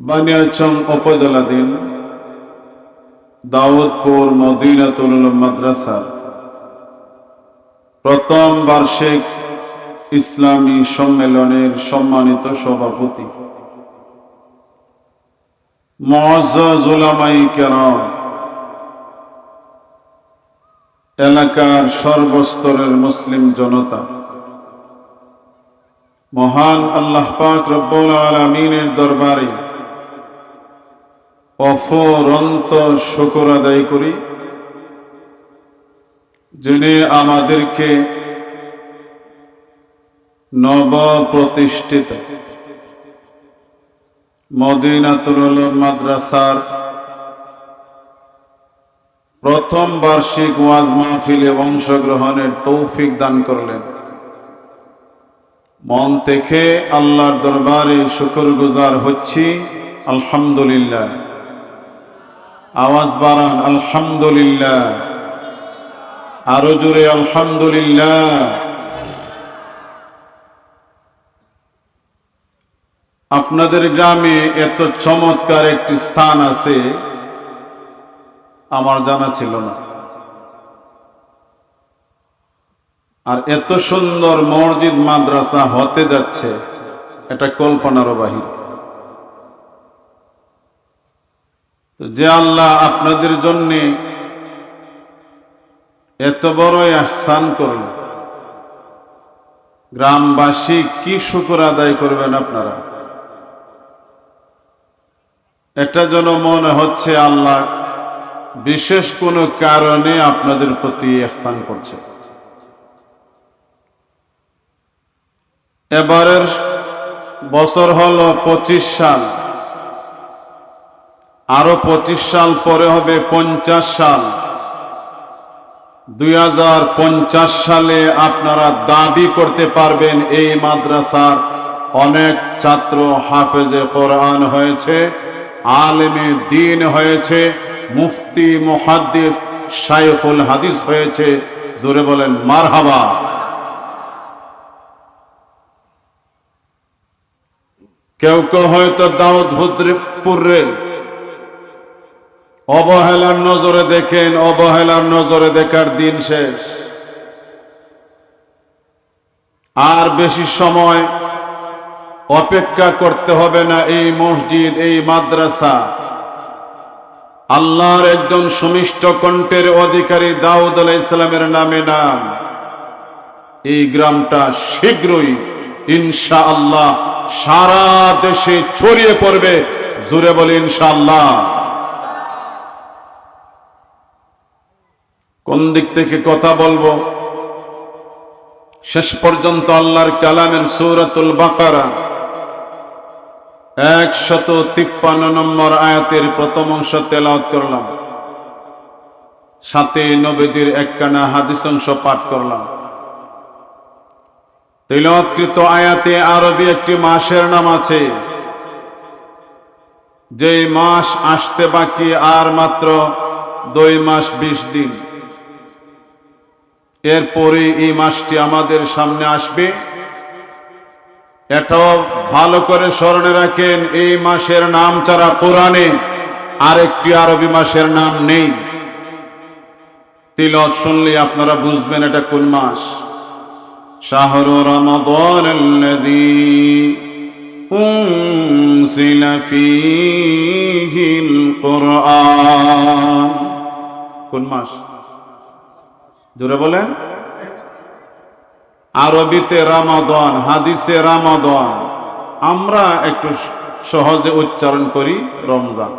বানিয়াচং উপজেলাধীন দাউদপুর মদিনাতুল মাদ্রাসা। প্রথম বার্ষিক ইসলামী সম্মেলনের সম্মানিত সভাপতি। মহাজ উলামাই কেরাম, এলাকার সর্বস্তরের মুসলিম জনতা। মহান আল্লাহ পাক রব্বুল আলমিনের দরবারে অফরন্ত শুকর আদায় করি, যিনি আমাদেরকে নব প্রতিষ্ঠিত মদিনাতুল মাদ্রাসার প্রথম বার্ষিক ওয়াজ মাহফিলে অংশগ্রহণের তৌফিক দান করলেন। মন থেকে আল্লাহর দরবারে শুকর গুজার হচ্ছি, আলহামদুলিল্লাহ। আওয়াজ বাড়ান, আলহামদুলিল্লাহ। আরও জোরে, আলহামদুলিল্লাহ। আপনাদের গ্রামে এত চমৎকার একটি স্থান আছে, আমার জানা ছিল না। আর এত সুন্দর মসজিদ মাদ্রাসা হতে যাচ্ছে, এটা কল্পনারও বাহির। যে আল্লাহ আপনাদের জন্য এত বড় আহসান করল। গ্রামবাসী কি শুকুর আদায় করবেন আপনারা? এটা যেন মনে হচ্ছে আল্লাহ বিশেষ কোনো কারণে আপনাদের প্রতি এহসান করছে। এবারের বছর হল পঁচিশ সাল। আরও পঁচিশ সাল পরে হবে পঞ্চাশ সাল। দুই হাজার পঞ্চাশ সালে আপনারা দাবি করতে পারবেন এই মাদ্রাসার অনেক ছাত্র হাফেজে কোরআন হয়েছে, আলেমে দিন হয়েছে, মুফতি, মুহাদ্দিস, শাইখুল হাদিস হয়েছে। জোরে বলেন, মারহাবা। কেউ কেউ হয়তো দাউদ হুদ্রিপুরে অবহেলার নজরে দেখেন, অবহেলার নজরে দেখার দিন শেষ। আর বেশি সময় অপেক্ষা করতে হবে না এই মসজিদ, এই মাদ্রাসা। আল্লাহর একজন সুমিষ্ট কণ্ঠের অধিকারী দাউদ আলাহ ইসলামের নামে নাম। এই গ্রামটা শীঘ্রই ইনশা আল্লাহ সারা দেশে ছড়িয়ে পড়বে। জুড়ে বলে ইনশাআল্লাহ। কোন দিক থেকে কথা বলব? শেষ পর্যন্ত আল্লাহর কালামের সৌরাতুল বাকারা একশত তিপ্পান্ন নম্বর আয়াতের প্রথম অংশ তেলাওত করলাম। সাথে নবীদের একখানা হাদিস অংশ পাঠ করলাম। তেলাওয়াতকৃত আয়াতে আরবি একটি মাসের নাম আছে। যে মাস আসতে বাকি আর মাত্র দুই মাস বিশ দিন। এরপরে এই মাসটি আমাদের সামনে আসবে এটাও ভালো করে স্মরণে রাখেন এই মাসের নাম ছাড়া কোরআনে আরেকটি আরবি মাসের নাম নেই তিলত শুনলে আপনারা বুঝবেন এটা কোন মাস শাহর রমাদান الذي أنزل فيه القرآن কোন মাস জোরে বলেন। আরবিতে রামাদন, হাদিসে রামাদন। আমরা একটু সহজে উচ্চারণ করি রমজান।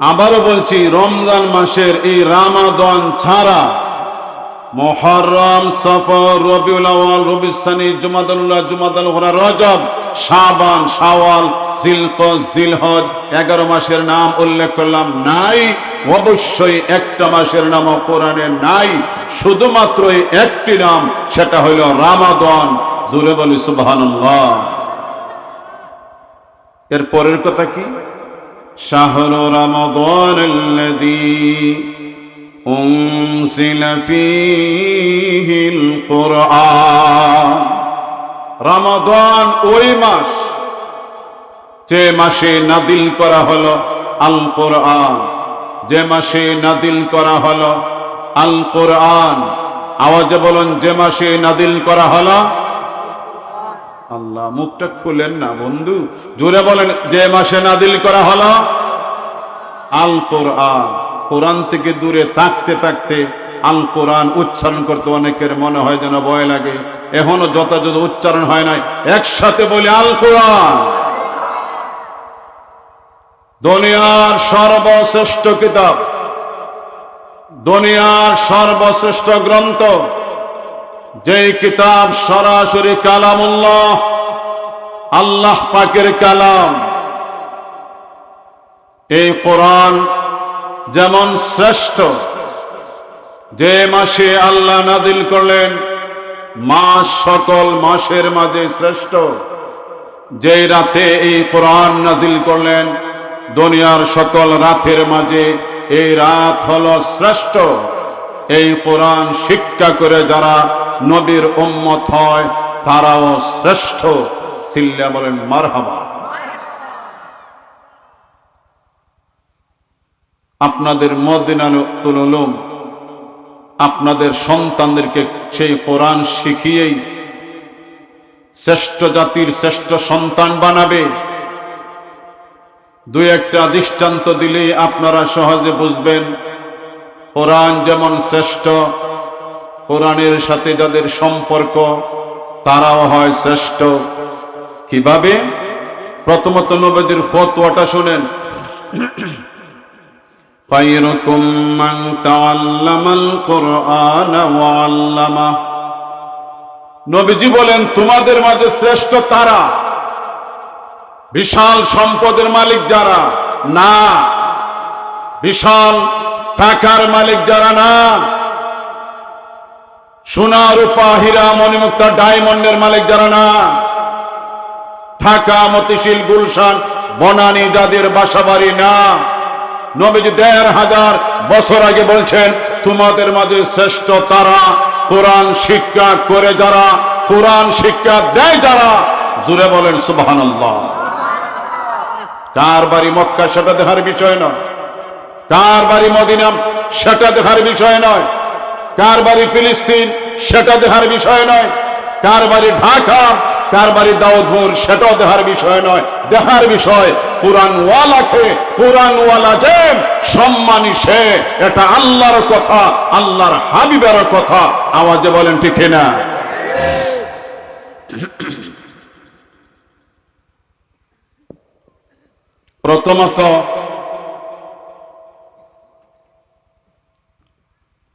আবারও বলছি, রমজান মাসের এই রামাদন ছাড়া মহরম, সফর, রবিউল আওয়াল রবিস্তানি জুমাদুল্লাহ জুমাদুল হরা রজব, শাবান, শাওয়াল, জিলকজ, জিলহজ, এগারো মাসের নাম উল্লেখ করলাম, নাই। অবশ্যই একটা মাসের নাম কোরআনে নাই। শুধুমাত্র একটি নাম, সেটা হইল রামাদন। জুড়ে বলি, সুবহানাল্লাহ। এর পরের কথা কি? শাহর রামাদন أنزل فيه القرآن রমাদান ওই মাস যে মাসে নাদিল করা হলো আল কোরআন যে মাসে নাদিল করা হলো আল কোরআন আওয়াজে বলুন যে মাসে নাদিল করা হলো আল্লাহ মুখটা খুলেন না বন্ধু জোরে বলেন যে মাসে নাদিল করা হলো আল কোরআন কোরআন থেকে দূরে থাকতে থাকতে আল কোরআন উচ্চারণ করতে অনেকের মনে হয় যেন ভয় লাগে। এখনও যথাযথ উচ্চারণ হয় নাই। একসাথে বলি, আল কোরআন। দুনিয়ার সর্বশ্রেষ্ঠ কিতাব, দুনিয়ার সর্বশ্রেষ্ঠ গ্রন্থ, যেই কিতাব সরাসরি কালামুল্লাহ, আল্লাহ পাকের কালাম, এই কোরআন যেমন শ্রেষ্ঠ। যে মাসে আল্লাহ নাদিল করলেন, মাস সকল মাসের মাঝে শ্রেষ্ঠ। যেই রাতে এই কোরআন নাজিল করলেন, দুনিয়ার সকল রাতের মাঝে এই রাত হল শ্রেষ্ঠ। এই কোরআন শিক্ষা করে যারা নবীর উম্মত হয়, তারাও শ্রেষ্ঠ। সিল্লা বলেন, মারহাবা। আপনাদের মদিনাতুল উলুম, আপনাদের সন্তানদেরকে সেই কোরআন শিখিয়েই শ্রেষ্ঠ জাতির শ্রেষ্ঠ সন্তান বানাবে। দুই একটা দৃষ্টান্ত দিলেই আপনারা সহজে বুঝবেন, কোরআন যেমন শ্রেষ্ঠ, কোরআনের সাথে যাদের সম্পর্ক, তারাও হয় শ্রেষ্ঠ। কীভাবে? প্রথমত নবীদের ফতোয়াটা শুনেন। خيركم من تعلم القرآن وعلمه নবীজি বলেন তোমাদের মাঝে শ্রেষ্ঠ তারা বিশাল সম্পদের মালিক যারা না বিশাল টাকার মালিক যারা না সোনা রূপা হীরা মণিমুক্তা ডায়মন্ডের মালিক যারা না ঢাকা মতিশীল গুলশান বনানী যাদের বাসা বাড়ি না নবীজি দেড় হাজার বছর আগে বলছেন, তোমাদের মাঝে শ্রেষ্ঠ তারা কোরআন শিক্ষা করে যারা, কোরআন শিক্ষা দেয় যারা, জুড়ে বলেন সুবহানাল্লাহ। কার বাড়ি মক্কা সেটা দেখার বিষয় নয়। কার বাড়ি মদিনা সেটা দেখার বিষয় নয়। কার বাড়ি ফিলিস্তিন সেটা দেখার বিষয় নয়। কার বাড়ি ঢাকা কার বাড়ি দাউদপুর সেটাও দেখার বিষয় নয়। দেখার বিষয় কোরআন ওয়ালাকে যে সম্মানী সে, এটা আল্লাহর কথা, আল্লাহর হাবিবের কথা। আওয়াজে বলেন, ঠিক না? প্রথমত,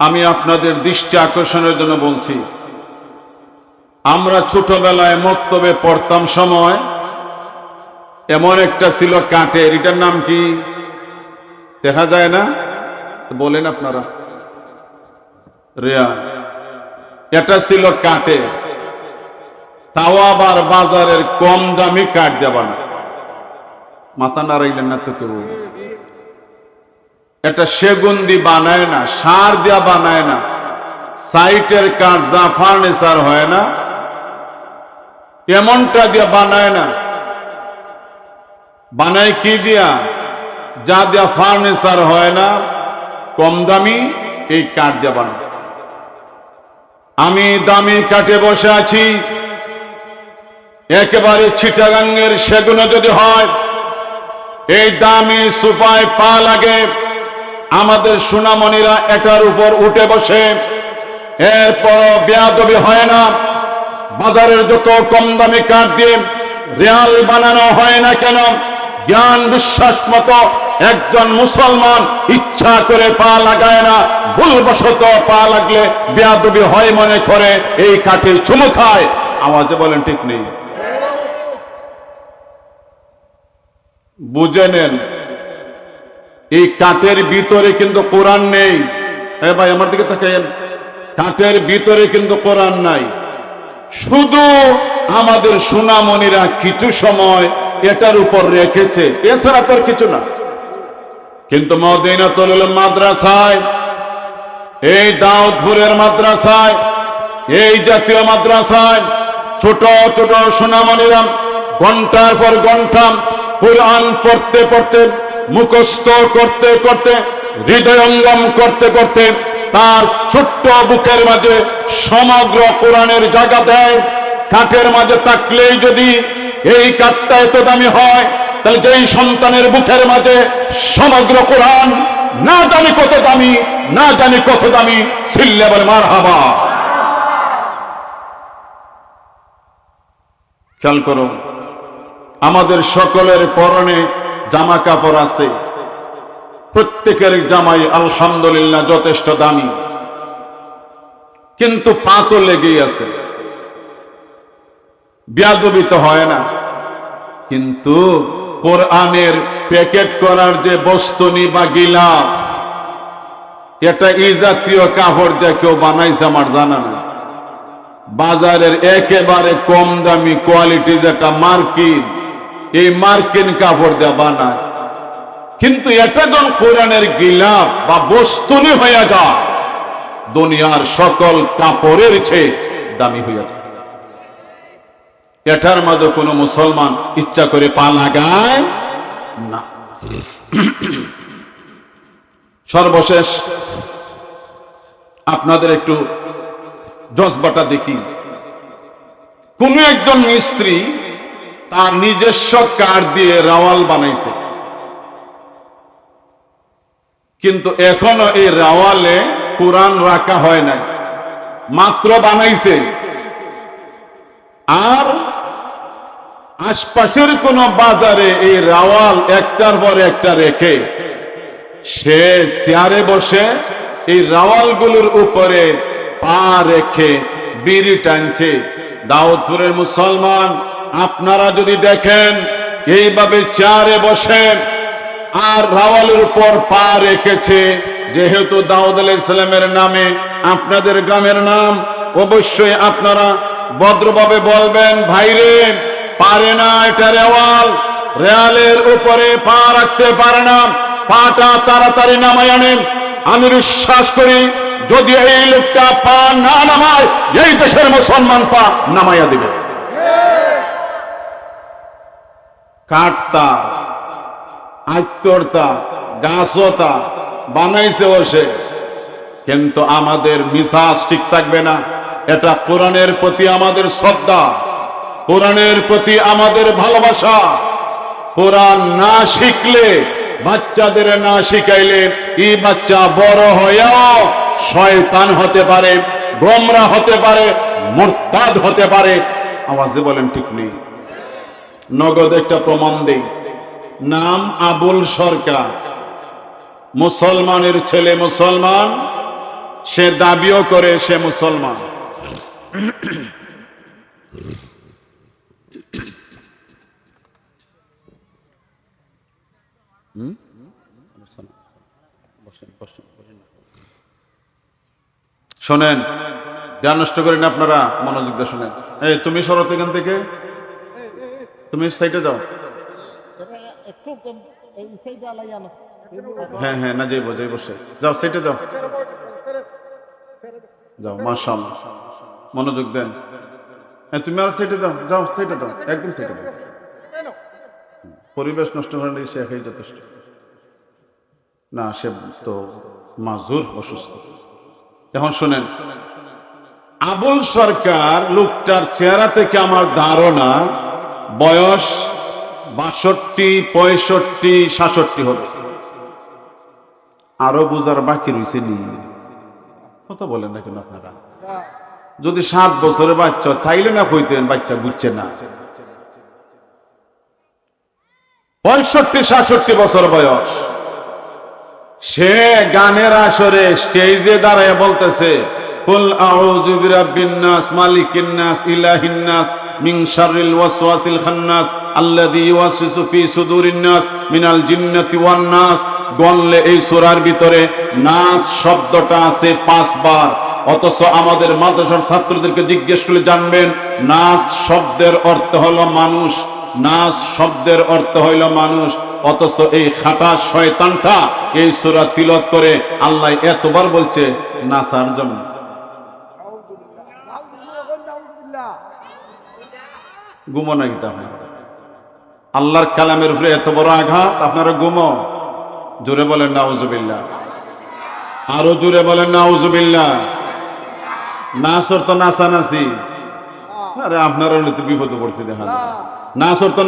আমি আপনাদের দৃষ্টি আকর্ষণের জন্য বলছি আমরা ছোটবেলায় মক্তবে পড়তাম সময়, এমন একটা ছিল কাঠের এটার নাম কি? দেখা যায় না? বলেন আপনারা। রেয়া। এটা ছিল কাঠে তাও আবার বাজারের কম দামি কাঠ দেবা না মাথা নাড়াইলেন না তো কেউ? এটা সেগুন দি বানায় না, সার দিয়া বানায় না। সাইটের কাঠ যা ফার্নিচার হয় না এমনটা দিয়া বানায় না। বানায় কি দিয়া? যা দিয়া ফার্নিচার হয় না, কম দামি এই কাঠ দিয়া বানায়। আমি দামি কাঠে বসে আছি। একেবারে চিটাগাঙ্গের সেগুনো যদি হয়, এই দামি সুপায় পা লাগে। আমাদের সুনামণিরা এটার উপর উঠে বসে। এরপর বেয়াদবি হয় না। বাজারের যত কম দামি কাঠ দিয়ে রেয়াল বানানো হয় না কেন, জ্ঞান বিশ্বাস মতো একজন মুসলমান ইচ্ছা করে পা লাগায় না, ভুলবশত পা লাগলে বেয়াদবি হয় মনে করে, এই কাঠে চুমু খায়। আওয়াজে বলেন ঠিক নেই। বুঝে নেন, এই কাঠের ভিতরে কিন্তু কোরআন নেই। হ্যাঁ ভাই, আমার দিকে তাকাইন কাঠের ভিতরে কিন্তু কোরআন নাই। শুধু আমাদের সুনামণিরা কিছু সময় এটার উপর রেখেছে। এছাড়া তোর কিছু না। কিন্তু মদিনাতুল মাদ্রাসায়, এই দাউদপুরের মাদ্রাসায়, এই জাতীয় মাদ্রাসায় ছোট ছোট সোনামণিরা ঘণ্টার পর ঘণ্টা কোরআন পড়তে পড়তে, মুখস্থ করতে করতে, হৃদয়ঙ্গম করতে করতে তার ছোট্ট বুকের মাঝে সমগ্র কোরআনের জায়গা দেয়। কাঠের মাঝে থাকলেই যদি এই কাঠটা এত দামি হয়, তাহলে যেই সন্তানের বুকের মাঝে সমগ্র কোরআন না জানি কত দামি, না জানি কত দামি সিল্লে বলে মার হাবা খেয়াল করুন, আমাদের সকলের পরনে জামা কাপড় আছে। প্রত্যেকের জামাই আলহামদুলিল্লাহ যথেষ্ট দামি। কিন্তু পা তো লেগেই আছে। ব্যাদবিত হয় না। কিন্তু কোরআনের প্যাকেট করার যে বস্তুনি বা গিলাফ, এটা এই জাতীয় কাপড় দিয়ে কেউ বানাইছে আমার জানা না বাজারের একেবারে কম দামি কোয়ালিটি যেটা মার্কিন, এই মার্কিন কাপড় দিয়ে বানায়। কিন্তু এটা যখন কোরআনের গিলাপ বা বস্তুনি হইয়া যায়, দুনিয়ার সকল কাপড়ের চেয়ে দামি হইয়া যায়। এটার মাঝে কোনো মুসলমান ইচ্ছা করে পা লাগায় না। সর্বশেষ, আপনাদের একটু জজবাটা দেখি। কোন একজন মিস্ত্রি তার নিজস্ব কাঠ দিয়ে রাওয়াল বানাইছে। কিন্তু এখনও এই রাওয়ালে কোরআন রাখা হয় নাই। মাত্র বানাইছে। আর আশপাশের কোন বাজারে এই রাওয়াল একটার পর একটা রেখে, সে চেয়ারে বসে এই রাওয়ালগুলোর উপরে পা রেখে বিড়ি টানছে। দাউদপুরের মুসলমান, আপনারা যদি দেখেন, এইভাবে চেয়ারে বসে আর রাওয়ালের উপর পা রেখেছে। যেহেতু দাউদ আলাহ ইসলামের নামে আপনাদের গ্রামের নাম, অবশ্যই আপনারা ভদ্রভাবে বলবেন, ভাইরে, পারে না এটা রেওয়াল। রেয়ালের উপরে পা রাখতে পারে না। পাটা তাড়াতাড়ি নামায় আনেন। আমি বিশ্বাস করি, যদি এই লোকটা পা না নামায়, এই দেশের মুসলমান পা নামাইয়া দিবে। কাঠতা আত্মরতা, গাছতা বানাইছে বসে কিন্তু আমাদের মিসাজ ঠিক থাকবে না। এটা কোরআনের প্রতি আমাদের শ্রদ্ধা, কোরআনের প্রতি আমাদের ভালোবাসা। কোরআন না শিখলে, বাচ্চাদের না শিখাইলে এই বাচ্চা বড় হয়েও শয়তান হতে পারে, গোমরা হতে পারে, মোরতাদ হতে পারে। আওয়াজে বলেন ঠিক নেই। নগদ একটা প্রমাণ দেই। নাম আবুল সরকার। মুসলমানের ছেলে মুসলমান, সে দাবিও করে সে মুসলমান। শোনেন ধ্যান নষ্ট করেন আপনারা, মনোযোগ দিয়ে শোনেন। এই, তুমি শরৎ এখান থেকে। তুমি সাইডে যাও একটু কম এই সাইডে আলাইয়া না হ্যাঁ হ্যাঁ না মনোযোগ দেন। হ্যাঁ তুমি আর যাও যাও যাও, একদম যাও। পরিবেশ নষ্ট করলে সে একাই যথেষ্ট না, সে তো মাজুর, অসুস্থ। এখন শোনেন, আবুল সরকার লোকটার চেহারা থেকে আমার ধারণা বয়স বাষট্টি, পঁয়ষট্টি, সাতষট্টি হবে। আরও বুঝার বাকি রয়েছে নি। কথা বলেন না কেন আপনারা? যদি সাত বছরের বাচ্চা তাইলে না কইতেন বাচ্চা বুঝছে না। পঁয়ষট্টি, সাতষট্টি বছর বয়স। সে গানের আসরে স্টেজে দাঁড়ায় বলতেছে এই সূরার ভিতরে নাস শব্দটা আছে পাঁচবার। অথচ আমাদের মাদ্রাসার ছাত্রদেরকে জিজ্ঞেস করলে জানবেন, নাস শব্দের অর্থ হলো মানুষ, নাস শব্দের অর্থ হইল মানুষ। অথচ এই খাটা শয়তানটা এই সুরা তিলত করে আল্লাহ এতবার বলছে নাসার জন্য। ঘুমো নাকি তা আপনারা? আল্লাহর কালামের উপরে এত বড় আঘাত, আপনারা ঘুমো। জোরে বলেন, নাউজুবিল্লাহ। আরও জোরে বলেন, নাউজুবিল্লাহ। নাসর তো আরে আপনারা তো পড়ছে, দেখা নাসর তো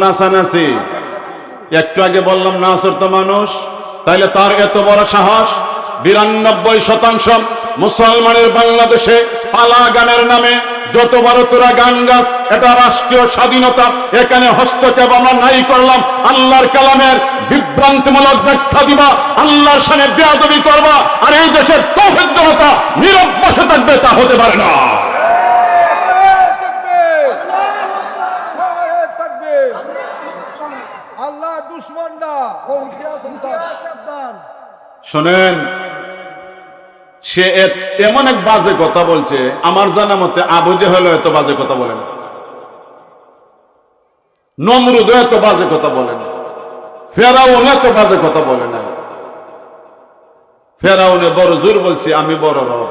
একটু আগে বললাম, নাসর তো মানুষ। তাইলে তার এত বড় সাহস? বিরানব্বই শতাংশ মুসলমানের বাংলাদেশে পালা গানের নামে যত বড় তোরা গান গাছ এটা রাষ্ট্রীয় স্বাধীনতা। এখানে হস্তক্ষেপ আমরা নাই করলাম। আল্লাহর কালামের বিভ্রান্তিমূলক ব্যাখ্যা দিবা আল্লাহর সামনে বেয়াদবি করবা আর এই দেশের তৌহিদ জনতা নীরব বসে থাকবে তা হতে পারে না। শোনেন সে এমন এক বাজে কথা বলছে, আমার জানা মতে আবু জেহেল এত বাজে কথা বলে না। নমরুদ এত বাজে কথা বলে না। ফেরাউন এত বাজে কথা বলে না। ফেরাউনে বড় জোর বলছে, আমি বড় রব।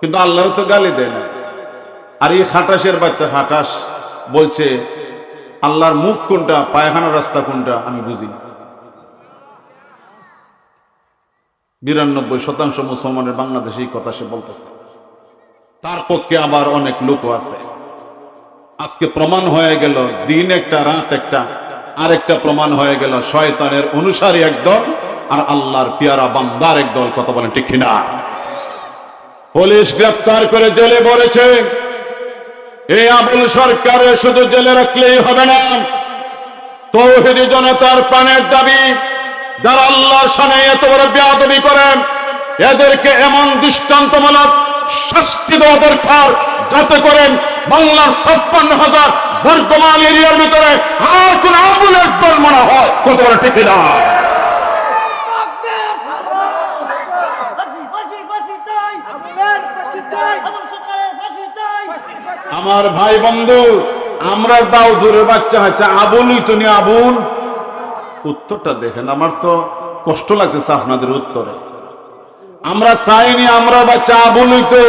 কিন্তু আল্লাহর তো গালি দেয় না। আর এই খাটাসের বাচ্চা খাটাস বলছে, আল্লাহর মুখ কোনটা পায়খানা রাস্তা কোনটা, আমি বুঝি না। বিরানব্বই শতাংশ মুসলমানের বাংলাদেশে এই কথা সে বলতেছে। তার পক্ষে আবার অনেক লোক আছে। আজকে প্রমাণ হয়ে গেল, দিন একটা, রাত একটা। আরেকটা প্রমাণ হয়ে গেল, শয়তানের অনুসারী একদল আর আল্লাহর পিয়ারা বান্দার একদল, কথা বলেন ঠিক কিনা? পুলিশ গ্রেপ্তার করে জেলে ভরেছে এই আবুল সরকারে শুধু জেলে রাখলেই হবে না। তৌহিদি জনতার প্রাণের দাবি যারা আল্লাহর সামনে এত বড় বেয়াদবি করেন, এদেরকে এমন দৃষ্টান্তমূলক শাস্তি দেওয়া দরকার যাতে করেন বাংলার ছাপ্পান্ন হাজার বর্গমাল এরিয়ার ভিতরে আর কোন আবুলের দল মনে হয়। কত বড় ঠিক না? আমের ভাই বন্ধু, আমরা দাও দূরে বাচ্চা হচ্ছে আবুলই তো নি আবুল উত্তরটা দেখেন, আমার তো কষ্ট লাগতেছে আপনাদের উত্তরে। আমরা চাইনি আমরা বাচ্চা আবুলই তো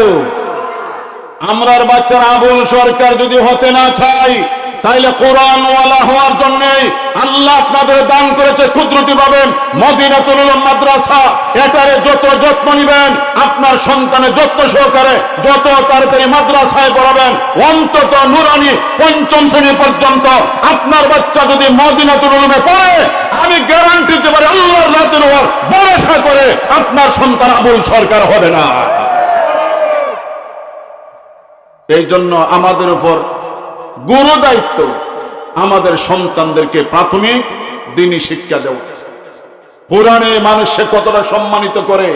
আমরার বাচ্চার আবুল সরকার যদি হতে না চাই তাইলে কোরআন ওয়ালা হওয়ার জন্য আল্লাহ আপনাদের দান করেছে কুদরতি ভাবে মদিনাতুল উলুম মাদ্রাসা, এটারে যত যত্ন নিবেন, আপনার সন্তানের যত্ন সহকারে যত তাড়াতাড়ি মাদ্রাসায় পড়াবেন, অন্তত নুরানি পঞ্চম শ্রেণি পর্যন্ত আপনার বাচ্চা যদি মদিনাতুল উলুমে পড়ে, আমি গ্যারান্টি দিতে পারি আল্লাহর রাতের উপর ভরসা করে আপনার সন্তান আবুল সরকার হবে না। এই জন্য আমাদের উপর গুরু দায়িত্ব আমাদের সন্তানদেরকে প্রাথমিক দিনই শিক্ষা দেওয়া। কোরআনে মানুষে কতটা সম্মানিত করে